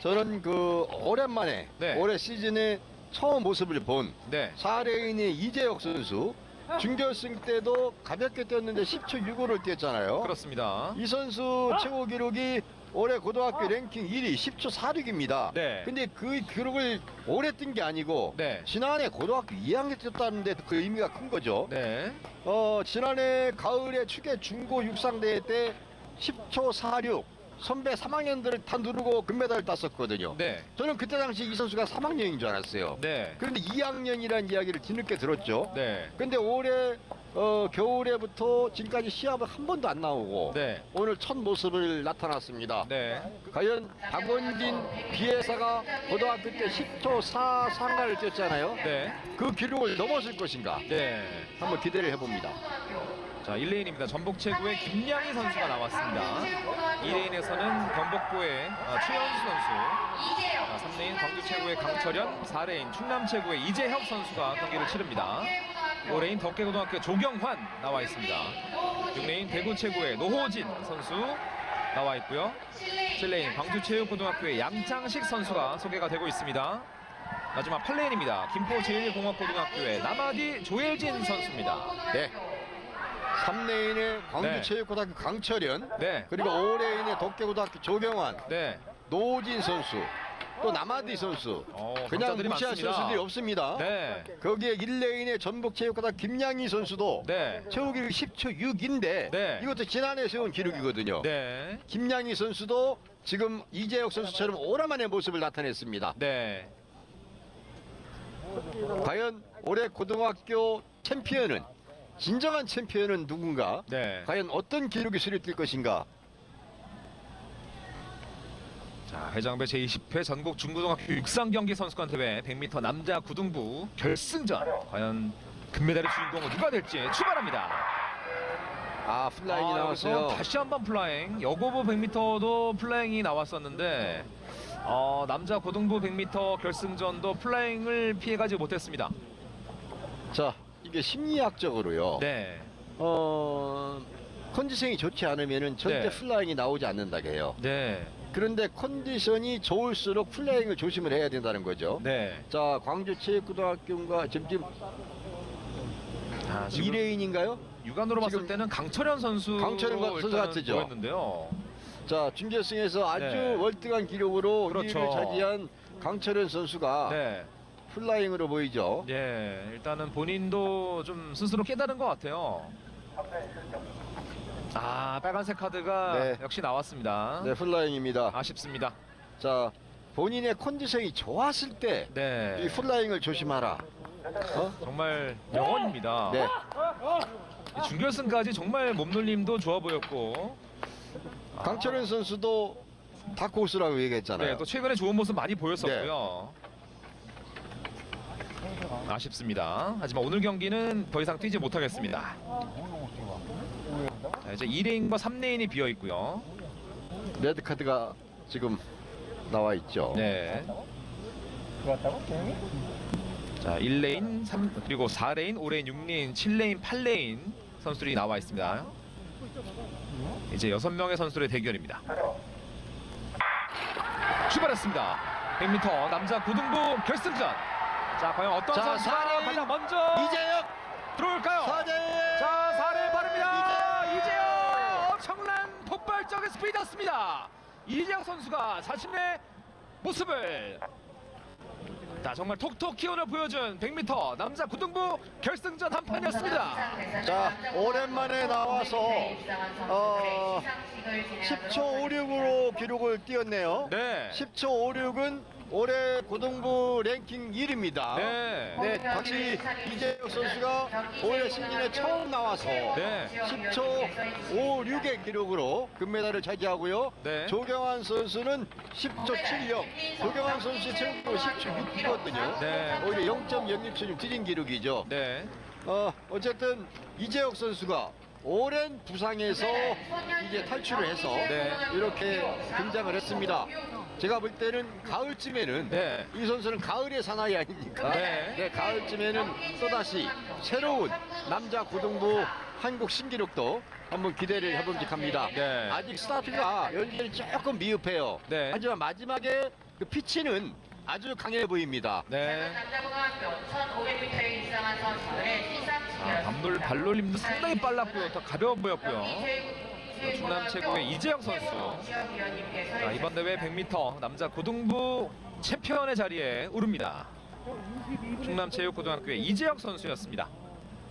저는 그 오랜만에 네. 올해 시즌에 처음 모습을 본 네. 4레인의 이재혁 선수 준결승 때도 가볍게 뛰었는데 10초 65를 뛰었잖아요. 그렇습니다. 이 선수 최고 기록이 올해 고등학교 랭킹 1위 10초 46입니다. 네. 근데 그 기록을 오래 뛴게 아니고 네. 지난해 고등학교 2학년 뛰었다는데 그 의미가 큰 거죠. 네. 어, 지난해 가을에 축에 중고 육상대회 때 10초 46 선배 3학년들을 다 누르고 금메달을 땄었거든요. 네. 저는 그때 당시 이 선수가 3학년인 줄 알았어요. 네. 그런데 2학년이라는 이야기를 뒤늦게 들었죠. 네. 근데 올해 어, 겨울에부터 지금까지 시합을 한 번도 안 나오고 네. 오늘 첫 모습을 나타났습니다. 네. 과연 박원진 비회사가 고등학교 때 10초 4 상가를 뛰었잖아요. 네. 그 기록을 넘었을 것인가? 네. 한번 기대를 해봅니다. 자, 1레인입니다. 전북 최고의 김양희 선수가 나왔습니다. 2레인에서는 경복고의 아, 최현수 선수, 아, 3레인 광주 최고의 강철현, 4레인 충남 최고의 이재혁 선수가 경기를 치릅니다. 5레인 덕계고등학교 조경환 나와 있습니다. 6레인 대구 최고의 노호진 선수 나와 있고요. 7레인 광주체육고등학교의 양창식 선수가 소개가 되고 있습니다. 마지막 8레인입니다. 김포 제1공학고등학교의 남아디 조혜진 선수입니다. 네. 3레인의 광주 네. 체육고등학교 강철현 네. 그리고 5레인의 덕계고등학교 조경환 네. 노진 선수 또 남아디 선수 어, 그냥 강자들이 무시할 많습니다. 선수들이 없습니다. 네. 거기에 1레인의 전북체육고등학교 김양희 선수도 네. 최고 기록이 10초 6인데 네. 이것도 지난해 세운 기록이거든요. 네. 김양희 선수도 지금 이재혁 선수처럼 오랜만에 모습을 나타냈습니다. 네. 과연 올해 고등학교 챔피언은 진정한 챔피언은 누군가? 네. 과연 어떤 기록이 수립될 것인가? 자, 회장배 제20회 전국 중고등학교 육상 경기 선수권 대회 100m 남자 구등부 결승전. 과연 금메달의 주인공은 누가 될지 출발합니다. 아 플라잉이 아, 여기서 나왔어요. 다시 한 번 플라잉. 여고부 100m도 플라잉이 나왔었는데 어, 남자 고등부 100m 결승전도 플라잉을 피해가지 못했습니다. 자 이게 심리학적으로요. 네. 어 컨디션이 좋지 않으면은 절대 네. 플라잉이 나오지 않는다 해요. 네. 그런데 컨디션이 좋을수록 플라잉을 조심을 해야 된다는 거죠. 네. 자 광주 체육고등학교가 지금 지금 아, 지금 2레인인가요? 육안으로 봤을 지금 때는 강철현 선수 강철현 선수 일단은 같으죠? 보였는데요. 자 준결승에서 아주 네. 월등한 기록으로 그렇죠. 2위를 차지한 강철현 선수가 네. 플라잉으로 보이죠. 예, 일단은 본인도 좀 스스로 깨달은 것 같아요. 아, 빨간색 카드가 네. 역시 나왔습니다. 네, 플라잉입니다. 아쉽습니다. 자, 본인의 컨디션이 좋았을 때 이 네. 플라잉을 조심하라. 어? 정말 명언입니다. 네. 이 준결승까지 정말 몸놀림도 좋아 보였고. 아, 강철현 선수도 다코스라고 얘기했잖아요. 네, 또 최근에 좋은 모습 많이 보였었고요. 아쉽습니다. 하지만 오늘 경기는 더 이상 뛰지 못하겠습니다. 자, 이제 2레인과 3레인이 비어 있고요. 레드 카드가 지금 나와 있죠. 네. 자, 1레인, 3 그리고 4레인, 5레인, 6레인, 7레인, 8레인 선수들이 나와 있습니다. 이제 6명의 선수들의 대결입니다. 출발했습니다. 100m 남자 고등부 결승전. 자, 과연 어떤 자, 선수가 4레인. 가장 먼저 이재혁 들어올까요? 사제. 자, 4레인 바릅니다. 이재영 엄청난 스피드였습니다. 이재영 선수가 자신의 모습을 자 정말 톡톡 키운을 보여준 100m 남자 구등부 결승전 한 판이었습니다. 자, 오랜만에 나와서 어, 10초 56으로 기록을 띄웠네요. 네. 10초 56은 올해 고등부 랭킹 1위입니다. 네. 네, 다시 이재혁 선수가 올해 신인에 처음 나와서 네. 10초 56의 기록으로 금메달을 차지하고요. 네. 조경환 선수는 10초 76. 조경환 선수의 최고 10초 6이거든요. 네. 오히려 0.06초 좀 줄인 기록이죠. 네. 어, 어쨌든 이재혁 선수가 오랜 부상에서 이제 탈출을 해서 네. 이렇게 등장을 했습니다. 제가 볼 때는 가을쯤에는 네. 이 선수는 가을의 사나이 아닙니까? 네. 가을쯤에는 또다시 새로운 남자 고등부 한국 신기록도 한번 기대를 해봄직합니다. 네. 아직 스타트가 연결이 조금 미흡해요. 네. 하지만 마지막에 그 피치는 아주 강해 보입니다. 네. 남자고등학교 1,500m에 입상한 선수들의 시상 아, 밤돌 발놀림도 상당히 빨랐고요. 더 가벼워 보였고요. 충남 최고의 이재영 선수. 자, 이번 대회 100m 남자 고등부 챔피언의 자리에 오릅니다. 충남체육고등학교의 이재혁 선수였습니다.